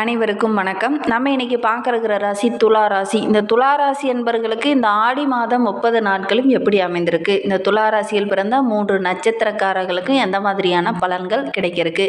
அனைவருக்கும் வணக்கம். நம்ம இன்னைக்கு பார்க்கறக்கிற ராசி துலா ராசி. இந்த துலா ராசி என்பவர்களுக்கு இந்த ஆடி மாதம் முப்பது நாட்களும் எப்படி அமைந்திருக்கு? இந்த துலா ராசியில் பிறந்த மூன்று நட்சத்திரக்காரர்களுக்கும் எந்த மாதிரியான பலன்கள் கிடைக்கிறதுக்கு?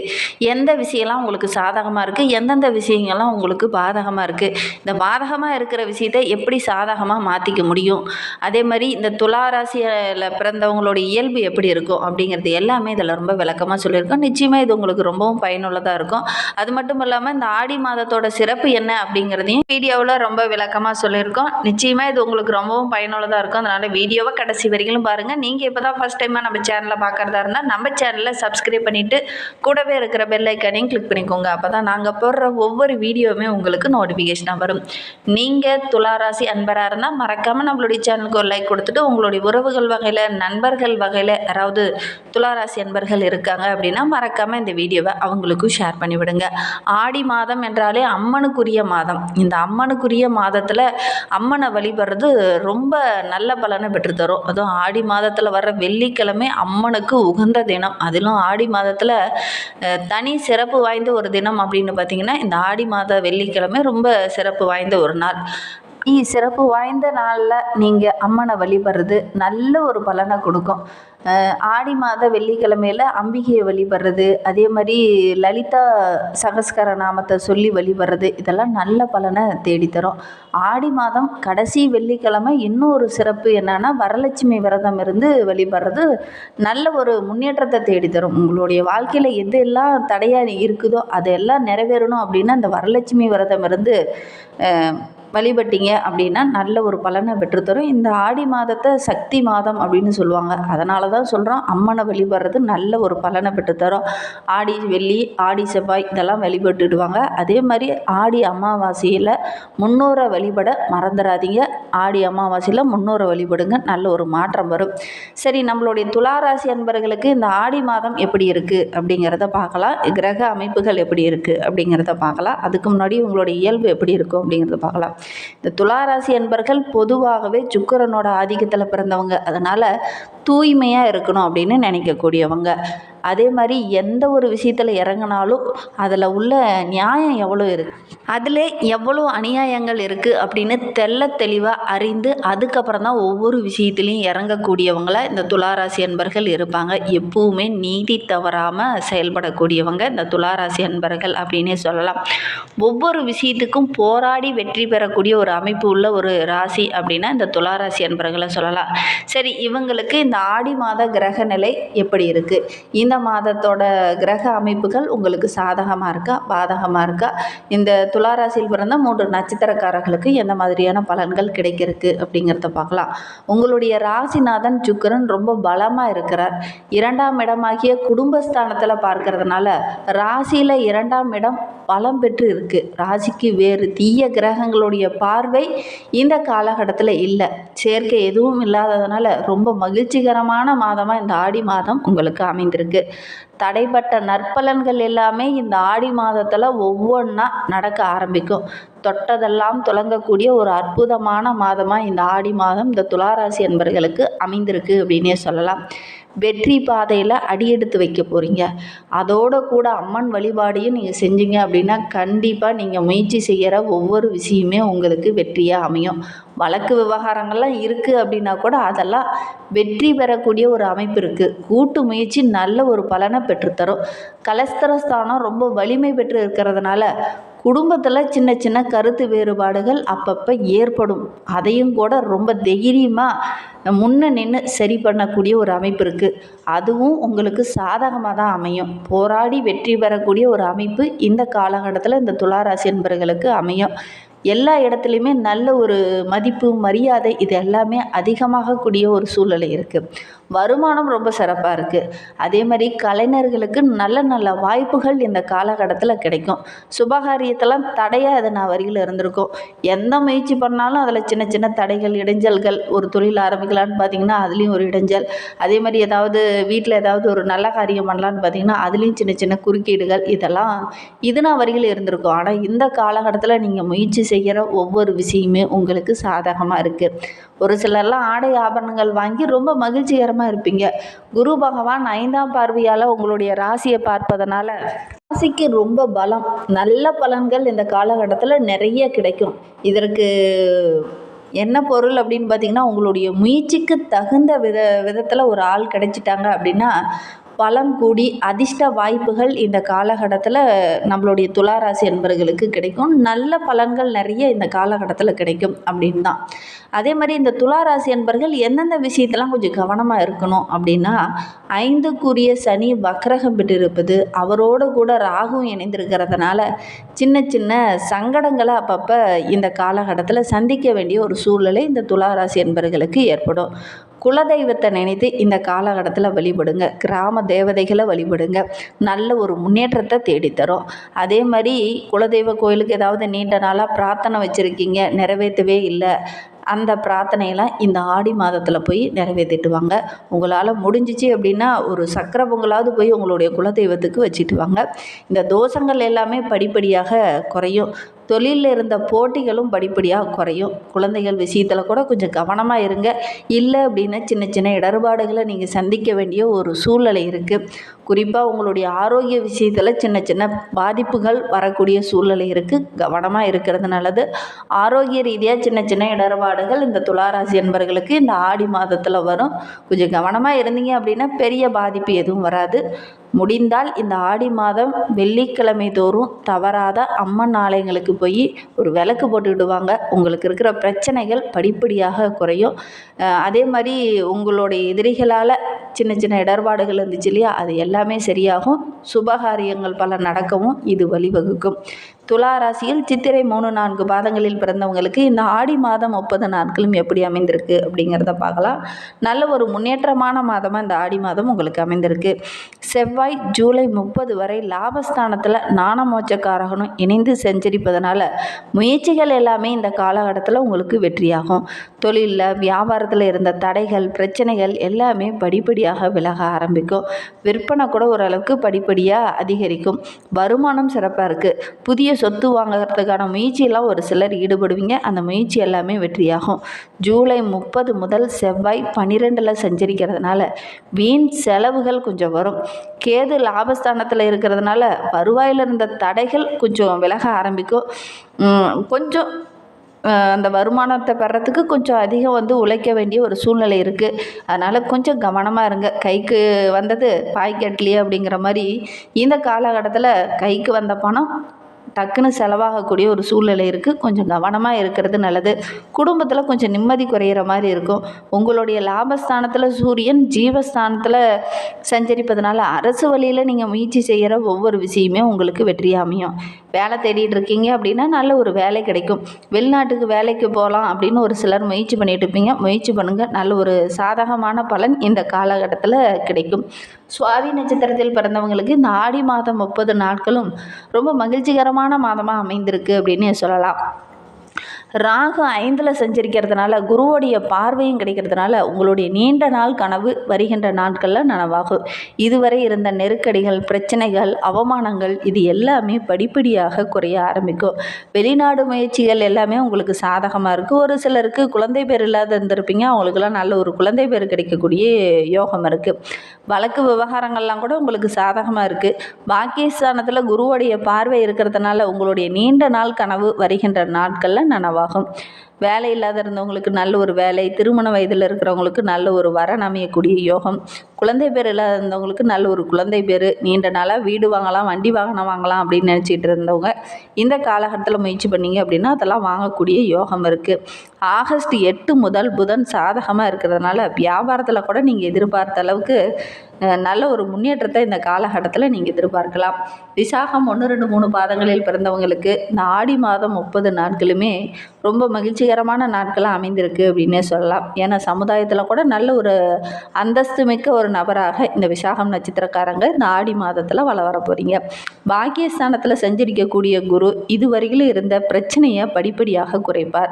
எந்த விஷயம்லாம் உங்களுக்கு சாதகமாக இருக்குது எந்தெந்த விஷயங்கள்லாம் உங்களுக்கு பாதகமாக இருக்குது இந்த பாதகமாக இருக்கிற விஷயத்தை எப்படி சாதகமாக மாற்றிக்க முடியும்? அதே மாதிரி இந்த துலா ராசியில் பிறந்தவங்களோட இயல்பு எப்படி இருக்கும்? அப்படிங்கிறது எல்லாமே இதில் ரொம்ப விளக்கமாக சொல்லியிருக்கோம். நிச்சயமாக இது உங்களுக்கு ரொம்பவும் பயனுள்ளதாக இருக்கும். அது மட்டும் இல்லாமல் இந்த ஆடி மாதத்தோட சிறப்பு என்ன அப்படிங்கிறதையும் வீடியோவில் ரொம்ப விளக்கமாக சொல்லியிருக்கோம். நிச்சயமாக இது உங்களுக்கு ரொம்பவும் பயனுள்ளதாக இருக்கும். அதனால் வீடியோவை கடைசி வரைக்கும் பாருங்கள் நீங்கள் இப்போ தான் ஃபஸ்ட் டைமாக நம்ம சேனலை பார்க்குறதா இருந்தால் நம்ம சேனலில் சப்ஸ்கிரைப் பண்ணிவிட்டு கூடவே இருக்கிற பெல் ஐக்கானையும் கிளிக் பண்ணிக்கோங்க. அப்போ தான் நாங்கள் போடுற ஒவ்வொரு வீடியோவுமே உங்களுக்கு நோட்டிஃபிகேஷனாக வரும். நீங்கள் துளாராசி அன்பராக இருந்தால் மறக்காமல் நம்மளுடைய சேனலுக்கு ஒரு லைக் கொடுத்துட்டு உங்களுடைய உறவுகள் வகையில் நண்பர்கள் வகையில் யாராவது துளாராசி அன்பர்கள் இருக்காங்க அப்படின்னா மறக்காமல் இந்த வீடியோவை அவங்களுக்கும் ஷேர் பண்ணிவிடுங்க. ஆடி மாதம் என்றாலே அம்மனுக்குரிய மாதம். இந்த அம்மனுக்குரிய மாதத்தில் அம்மனை வழிபடுறது ரொம்ப நல்ல பலனை பெற்றுத்தரும். அதுவும் ஆடி மாதத்தில் வர்ற வெள்ளிக்கிழமை அம்மனுக்கு உகந்த தினம். அதிலும் ஆடி மாதத்தில் தனி சிறப்பு வாய்ந்த ஒரு தினம் அப்படின்னு பார்த்திங்கன்னா இந்த ஆடி மாத வெள்ளிக்கிழமை ரொம்ப சிறப்பு வாய்ந்த ஒரு நாள். சிறப்பு வாய்ந்த நாளில் நீங்கள் அம்மனை வழிபடுறது நல்ல ஒரு பலனை கொடுக்கும். ஆடி மாத வெள்ளிக்கிழமையில் அம்பிகையை வழிபடுறது அதே மாதிரி லலிதா சகஸ்கர நாமத்தை சொல்லி வழிபடுறது இதெல்லாம் நல்ல பலனை தேடித்தரும். ஆடி மாதம் கடைசி வெள்ளிக்கிழமை இன்னொரு சிறப்பு என்னன்னா வரலட்சுமி விரதம் இருந்து வழிபடுறது நல்ல ஒரு முன்னேற்றத்தை தேடித்தரும். உங்களுடைய வாழ்க்கையில் எதெல்லாம் தடையாக இருக்குதோ அதெல்லாம் நிறைவேறணும் அப்படின்னா அந்த வரலட்சுமி விரதம் இருந்து வழிபட்டீங்க அப்படின்னா நல்ல ஒரு பலனை பெற்றுத்தரும். இந்த ஆடி மாதத்தை சக்தி மாதம் அப்படின்னு சொல்லுவாங்க. அதனால தான் சொல்கிறோம் அம்மனை வழிபடுறது நல்ல ஒரு பலனை பெற்றுத்தரும். ஆடி வெள்ளி ஆடி செவ்வாய் இதெல்லாம் வழிபட்டுடுவாங்க. அதே மாதிரி ஆடி அமாவாசையில் முன்னோரை வழிபட மறந்துடாதீங்க. ஆடி அமாவாசையில் முன்னோரை வழிபடுங்க நல்ல ஒரு மாற்றம் வரும். சரி நம்மளுடைய துளாராசி அன்பர்களுக்கு இந்த ஆடி மாதம் எப்படி இருக்குது அப்படிங்கிறத பார்க்கலாம். கிரக அமைப்புகள் எப்படி இருக்குது அப்படிங்கிறத பார்க்கலாம். அதுக்கு முன்னாடி உங்களுடைய இயல்பு எப்படி இருக்கும் அப்படிங்கிறத பார்க்கலாம். இந்த துளாராசி என்பர்கள் பொதுவாகவே சுக்கிரனோட ஆதிக்கத்தில் பிறந்தவங்க. அதனால் தூய்மையாக இருக்கணும் அப்படின்னு நினைக்கக்கூடியவங்க. அதே மாதிரி எந்த ஒரு விஷயத்தில் இறங்கினாலும் அதில் உள்ள நியாயம் எவ்வளோ இருக்குது அதில் எவ்வளோ அநியாயங்கள் இருக்குது அப்படின்னு தெள்ள தெளிவாக அறிந்து அதுக்கப்புறம் தான் ஒவ்வொரு விஷயத்துலையும் இறங்கக்கூடியவங்கள இந்த துளாராசி அன்பர்கள் இருப்பாங்க. எப்பவுமே நீதி தவறாமல் செயல்படக்கூடியவங்க இந்த துளாராசி அன்பர்கள் அப்படின்னே சொல்லலாம். ஒவ்வொரு விஷயத்துக்கும் போராடி வெற்றி பெறக்கூடிய ஒரு அமைப்பு உள்ள ஒரு ராசி அப்படின்னா இந்த துளாராசி அன்பர்களை சொல்லலாம். சரி இவங்களுக்கு இந்த ஆடி மாத கிரக நிலை எப்படி இருக்குது இந்த மாதத்தோட கிரக அமைப்புகள் உங்களுக்கு சாதகமாக இருக்கா பாதகமாக இருக்கா? இந்த துளாராசியில் பிறந்த மூன்று நட்சத்திரக்காரர்களுக்கு எந்த மாதிரியான பலன்கள் கிடைக்கிறதுக்கு அப்படிங்கிறத பார்க்கலாம். உங்களுடைய ராசிநாதன் சுக்கிரன் ரொம்ப பலமாக இருக்கிறார். இரண்டாம் இடமாகிய குடும்பஸ்தானத்தில் பார்க்கறதுனால ராசியில் இரண்டாம் இடம் பலம் பெற்று இருக்கு. ராசிக்கு வேறு தீய கிரகங்களுடைய பார்வை இந்த காலகட்டத்தில் இல்லை. சேர்க்கை எதுவும் இல்லாததுனால ரொம்ப மகிழ்ச்சிகரமான மாதமாக இந்த ஆடி மாதம் உங்களுக்கு அமைந்திருக்கு. தடைப்பட்ட நற்பலன்கள் எல்லாமே இந்த ஆடி மாதத்தில் ஒவ்வொன்றா நடக்க ஆரம்பிக்கும். தொட்டதெல்லாம் துலங்கக்கூடிய ஒரு அற்புதமான மாதமாக இந்த ஆடி மாதம் இந்த துளாராசி என்பர்களுக்கு அமைந்திருக்கு அப்படின்னே சொல்லலாம். வெற்றி பாதையில் அடியெடுத்து வைக்க போகிறீங்க அதோட கூட அம்மன் வழிபாடையும் நீங்கள் செஞ்சீங்க அப்படின்னா கண்டிப்பாக நீங்கள் முயற்சி செய்கிற ஒவ்வொரு விஷயமே உங்களுக்கு வெற்றியாக அமையும். வழக்கு விவகாரங்கள்லாம் இருக்குது அப்படின்னா கூட அதெல்லாம் வெற்றி பெறக்கூடிய ஒரு அமைப்பு இருக்குது கூட்டு முயற்சி நல்ல ஒரு பலனை பெற்றுத்தரும். கலஸ்தரஸ்தானம் ரொம்ப வலிமை பெற்று இருக்கிறதுனால குடும்பத்தில் சின்ன சின்ன கருத்து வேறுபாடுகள் அப்பப்போ ஏற்படும். அதையும் கூட ரொம்ப தைரியமாக முன்ன நின்று சரி பண்ணக்கூடிய ஒரு அமைப்பு இருக்குது அதுவும் உங்களுக்கு சாதகமாக தான் அமையும். போராடி வெற்றி பெறக்கூடிய ஒரு அமைப்பு இந்த காலகட்டத்தில் இந்த துளாராசி என்பர்களுக்கு அமையும். எல்லா இடத்துலையுமே நல்ல ஒரு மதிப்பு மரியாதை இது எல்லாமே அதிகமாகக்கூடிய ஒரு சூழ்நிலை இருக்குது வருமானம் ரொம்ப சிறப்பாக இருக்குது அதே மாதிரி கலைஞர்களுக்கு நல்ல நல்ல வாய்ப்புகள் இந்த காலகட்டத்தில் கிடைக்கும். சுபகாரியத்தெல்லாம் தடையாக அது நான் வரியில் இருந்திருக்கும். எந்த முயற்சி பண்ணாலும் அதில் சின்ன சின்ன தடைகள் இடைஞ்சல்கள் ஒரு தொழில் ஆரம்பிக்கலான்னு பார்த்தீங்கன்னா அதுலேயும் ஒரு இடைஞ்சல். அதே மாதிரி ஏதாவது வீட்டில் ஏதாவது ஒரு நல்ல காரியம் பண்ணலான்னு பார்த்தீங்கன்னா அதுலேயும் சின்ன சின்ன குறுக்கீடுகள் இதெல்லாம் இது நான் வரியில் இருந்திருக்கும். ஆனால் இந்த காலகட்டத்தில் நீங்கள் முயற்சி செய்கிற ஒவ்வொரு விஷயமே உங்களுக்கு சாதகமாக இருக்குது ஒரு சிலர்லாம் ஆடை ஆபரணங்கள் வாங்கி ரொம்ப மகிழ்ச்சிகரமாக இருப்பீங்க. குரு பகவான் ஐந்தாம் பார்வையால் உங்களுடைய ராசியை பார்ப்பதனால ராசிக்கு ரொம்ப பலம் நல்ல பலன்கள் இந்த காலகட்டத்தில் நிறைய கிடைக்கும். இதற்கு என்ன பொருள் அப்படின்னு பார்த்தீங்கன்னா உங்களுடைய முயற்சிக்கு தகுந்த வித விதத்தில் ஒரு ஆள் கிடைச்சிட்டாங்க அப்படின்னா பலம் கூடி அதிர்ஷ்ட வாய்ப்புகள் இந்த காலகட்டத்தில் நம்மளுடைய துளாராசி என்பர்களுக்கு கிடைக்கும். நல்ல பலன்கள் நிறைய இந்த காலகட்டத்தில் கிடைக்கும் அப்படின்னு தான். அதே மாதிரி இந்த துளாராசி என்பர்கள் எந்தெந்த விஷயத்தெல்லாம் கொஞ்சம் கவனமாக இருக்கணும் அப்படின்னா ஐந்துக்குரிய சனி வக்ரகம் பெற்றிருப்பது அவரோடு கூட ராகும் இணைந்திருக்கிறதுனால சின்ன சின்ன சங்கடங்களை அப்பப்போ இந்த காலகட்டத்தில் சந்திக்க வேண்டிய ஒரு சூழ்நிலை இந்த துளாராசி என்பர்களுக்கு ஏற்படும். குலதெய்வத்தை நினைத்து இந்த காலகட்டத்தில் வழிபடுங்க. கிராம தேவதைகளை வழிபடுங்க. நல்ல ஒரு முன்னேற்றத்தை தேடித்தரும். அதே மாதிரி குலதெய்வ கோயிலுக்கு ஏதாவது நீண்ட நாளாக பிரார்த்தனை வச்சுருக்கீங்க நிறைவேற்றவே இல்லை அந்த பிரார்த்தனையெல்லாம் இந்த ஆடி மாதத்தில் போய் நிறைவேற்றிட்டுவாங்க உங்களால் முடிஞ்சிச்சு அப்படின்னா ஒரு சக்கரை பொங்கலாவது போய் உங்களுடைய குலதெய்வத்துக்கு வச்சுட்டு வாங்க. இந்த தோஷங்கள் எல்லாமே படிப்படியாக குறையும். தொழிலில் இருந்த போட்டிகளும் படிப்படியாக குறையும். குழந்தைகள் விஷயத்தில் கூட கொஞ்சம் கவனமாக இருங்க. இல்லை அப்படின்னா சின்ன சின்ன இடர்பாடுகளை நீங்கள் சந்திக்க வேண்டிய ஒரு சூழ்நிலை இருக்குது குறிப்பாக உங்களுடைய ஆரோக்கிய விஷயத்தில் சின்ன சின்ன பாதிப்புகள் வரக்கூடிய சூழ்நிலை இருக்குது கவனமாக இருக்கிறது நல்லது. ஆரோக்கிய ரீதியாக சின்ன சின்ன இடர்பாடுகள் இந்த துளாராசி என்பவர்களுக்கு இந்த ஆடி மாதத்தில் வரும். கொஞ்சம் கவனமாக இருந்தீங்க அப்படின்னா பெரிய பாதிப்பு எதுவும் வராது. முடிந்தால் இந்த ஆடி மாதம் வெள்ளிக்கிழமை தோறும் தவறாத அம்மன் ஆலயங்களுக்கு போய் ஒரு விளக்கு போட்டுக்கிடுவாங்க உங்களுக்கு இருக்கிற பிரச்சனைகள் படிப்படியாக குறையும். அதே மாதிரி உங்களுடைய எதிரிகளால் சின்ன சின்ன இடர்பாடுகள் இருந்துச்சு இல்லையா? அது எல்லாமே சரியாகும். சுபகாரியங்கள் பல நடக்கவும் இது வழிவகுக்கும். துலா ராசியில் சித்திரை மூணு நான்கு மாதங்களில் பிறந்தவங்களுக்கு இந்த ஆடி மாதம் முப்பது நாட்களும் எப்படி அமைந்திருக்கு அப்படிங்கிறத பார்க்கலாம். நல்ல ஒரு முன்னேற்றமான மாதமாக இந்த ஆடி மாதம் உங்களுக்கு அமைந்திருக்கு. செவ்வாய் ஜூலை முப்பது வரை லாபஸ்தானத்தில் நாணமோச்சக்காரகனும் இணைந்து செஞ்சரிப்பதனால முயற்சிகள் எல்லாமே இந்த காலகட்டத்தில் உங்களுக்கு வெற்றியாகும். தொழிலில் வியாபாரத்தில் இருந்த தடைகள் பிரச்சனைகள் எல்லாமே படிப்படியாக விலக ஆரம்பிக்கும். விற்பனை கூட ஓரளவுக்கு படிப்படியாக அதிகரிக்கும். வருமானம் சிறப்பாக இருக்குது புதிய சொத்து வாங்குறதுக்கான முயற்சியெல்லாம் ஒரு சிலர் ஈடுபடுவீங்க. அந்த முயற்சி எல்லாமே வெற்றியாகும். ஜூலை முப்பது முதல் செவ்வாய் பன்னிரெண்டில் சஞ்சரிக்கிறதுனால வீண் செலவுகள் கொஞ்சம் வரும். கேது லாபஸ்தானத்தில் இருக்கிறதுனால வருவாயில் இருந்த தடைகள் கொஞ்சம் விலக ஆரம்பிக்கும். கொஞ்சம் அந்த வருமானத்தை பெறத்துக்கு கொஞ்சம் அதிகம் வந்து உழைக்க வேண்டிய ஒரு சூழ்நிலை இருக்குது அதனால் கொஞ்சம் கவனமாக இருங்க. கைக்கு வந்தது பாய்க்கட்லையே அப்படிங்கிற மாதிரி இந்த காலகட்டத்தில் கைக்கு வந்த பணம் டக்குன்னு செலவாகக்கூடிய ஒரு சூழ்நிலை இருக்குது கொஞ்சம் கவனமாக இருக்கிறது நல்லது. குடும்பத்தில் கொஞ்சம் நிம்மதி குறையிற மாதிரி இருக்கும். உங்களுடைய லாபஸ்தானத்தில் சூரியன் ஜீவஸ்தானத்தில் சஞ்சரிப்பதனால அரசு வழியில் நீங்கள் முயற்சி செய்கிற ஒவ்வொரு விஷயமே உங்களுக்கு வெற்றியாக அமையும். வேலை தேடிட்டு இருக்கீங்க அப்படின்னா நல்ல ஒரு வேலை கிடைக்கும். வெளிநாட்டுக்கு வேலைக்கு போகலாம் அப்படின்னு ஒரு சிலர் முயற்சி பண்ணிட்டு இருப்பீங்க. முயற்சி பண்ணுங்கள் நல்ல ஒரு சாதகமான பலன் இந்த காலகட்டத்தில் கிடைக்கும். சுவாதி நட்சத்திரத்தில் பிறந்தவங்களுக்கு இந்த ஆடி மாதம் முப்பது நாட்களும் ரொம்ப மகிழ்ச்சிகரமான மாதமாக அமைந்திருக்கு அப்படின்னு சொல்லலாம். ராகு ஐந்தில் செஞ்சிருக்கிறதுனால குருவோடைய பார்வையும் கிடைக்கிறதுனால உங்களுடைய நீண்ட நாள் கனவு வருகின்ற நாட்களில் நனவாகும் இதுவரை இருந்த நெருக்கடிகள் பிரச்சனைகள் அவமானங்கள் இது எல்லாமே படிப்படியாக குறைய ஆரம்பிக்கும். வெளிநாடு முயற்சிகள் எல்லாமே உங்களுக்கு சாதகமாக இருக்குது ஒரு சிலருக்கு குழந்தை பேர் இல்லாத இருந்திருப்பீங்க அவங்களுக்கெல்லாம் நல்ல ஒரு குழந்தை பேர் கிடைக்கக்கூடிய யோகம் இருக்குது வழக்கு விவகாரங்கள்லாம் கூட உங்களுக்கு சாதகமாக இருக்குது பாக்கியஸ்தானத்தில் குருவோடைய பார்வை இருக்கிறதுனால உங்களுடைய நீண்ட நாள் கனவு வருகின்ற நாட்களில் நனவாகும் 그. வேலை இல்லாத இருந்தவங்களுக்கு நல்ல ஒரு வேலை திருமண வயதில் இருக்கிறவங்களுக்கு நல்ல ஒரு வரன் அமையக்கூடிய யோகம் குழந்தை பேர் இல்லாத இருந்தவங்களுக்கு நல்ல ஒரு குழந்தை பேர் நீண்ட நாளாக வீடு வாங்கலாம் வண்டி வாகனம் வாங்கலாம் அப்படின்னு நினச்சிட்டு இருந்தவங்க இந்த காலகட்டத்தில் முயற்சி பண்ணீங்க அப்படின்னா அதெல்லாம் வாங்கக்கூடிய யோகம் இருக்குது ஆகஸ்ட் எட்டு முதல் புதன் சாதகமாக இருக்கிறதுனால வியாபாரத்தில் கூட நீங்கள் எதிர்பார்த்த அளவுக்கு நல்ல ஒரு முன்னேற்றத்தை இந்த காலகட்டத்தில் நீங்கள் எதிர்பார்க்கலாம். விசாகம் ஒன்று ரெண்டு மூணு பாதங்களில் பிறந்தவங்களுக்கு இந்த ஆடி மாதம் முப்பது நாட்களுமே ரொம்ப மகிழ்ச்சி மகிழ்ச்சிகரமான நாட்களாக அமைந்திருக்கு அப்படின்னே சொல்லலாம். ஏன்னா சமுதாயத்தில் கூட நல்ல ஒரு அந்தஸ்து மிக்க ஒரு நபராக இந்த விசாகம் நட்சத்திரக்காரங்க இந்த ஆடி மாதத்தில் வள வர போகிறீங்க பாக்கியஸ்தானத்தில் செஞ்சிருக்கக்கூடிய குரு இதுவரையிலும் இருந்த பிரச்சனையை படிப்படியாக குறைப்பார்.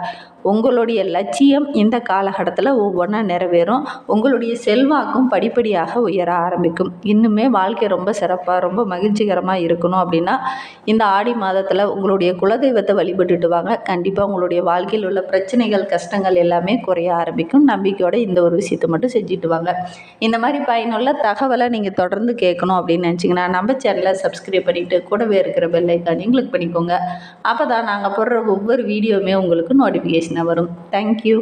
உங்களுடைய லட்சியம் இந்த காலகட்டத்தில் ஒவ்வொன்றா நிறைவேறும். உங்களுடைய செல்வாக்கும் படிப்படியாக உயர ஆரம்பிக்கும். இன்னுமே வாழ்க்கை ரொம்ப சிறப்பாக ரொம்ப மகிழ்ச்சிகரமாக இருக்கணும் அப்படின்னா இந்த ஆடி மாதத்தில் உங்களுடைய குலதெய்வத்தை வழிபட்டுட்டு வாங்க. கண்டிப்பாக உங்களுடைய வாழ்க்கையில் உள்ள பிரச்சனைகள் கஷ்டங்கள் எல்லாமே குறைய ஆரம்பிக்கும். நம்பிக்கையோட இந்த ஒரு விஷயத்தை மட்டும் செஞ்சுட்டு வாங்க. இந்த மாதிரி பயனுள்ள தகவலை நீங்கள் தொடர்ந்து கேட்கணும் அப்படின்னு நினச்சிங்கன்னா நம்ம சேனலை சப்ஸ்கிரைப் பண்ணிவிட்டு கூடவே இருக்கிற பெல் கிளிக் பண்ணிக்கோங்க. அப்போ தான் நாங்கள் போடுற ஒவ்வொரு வீடியோவுமே உங்களுக்கு நோட்டிஃபிகேஷனாக வரும். தேங்க்யூ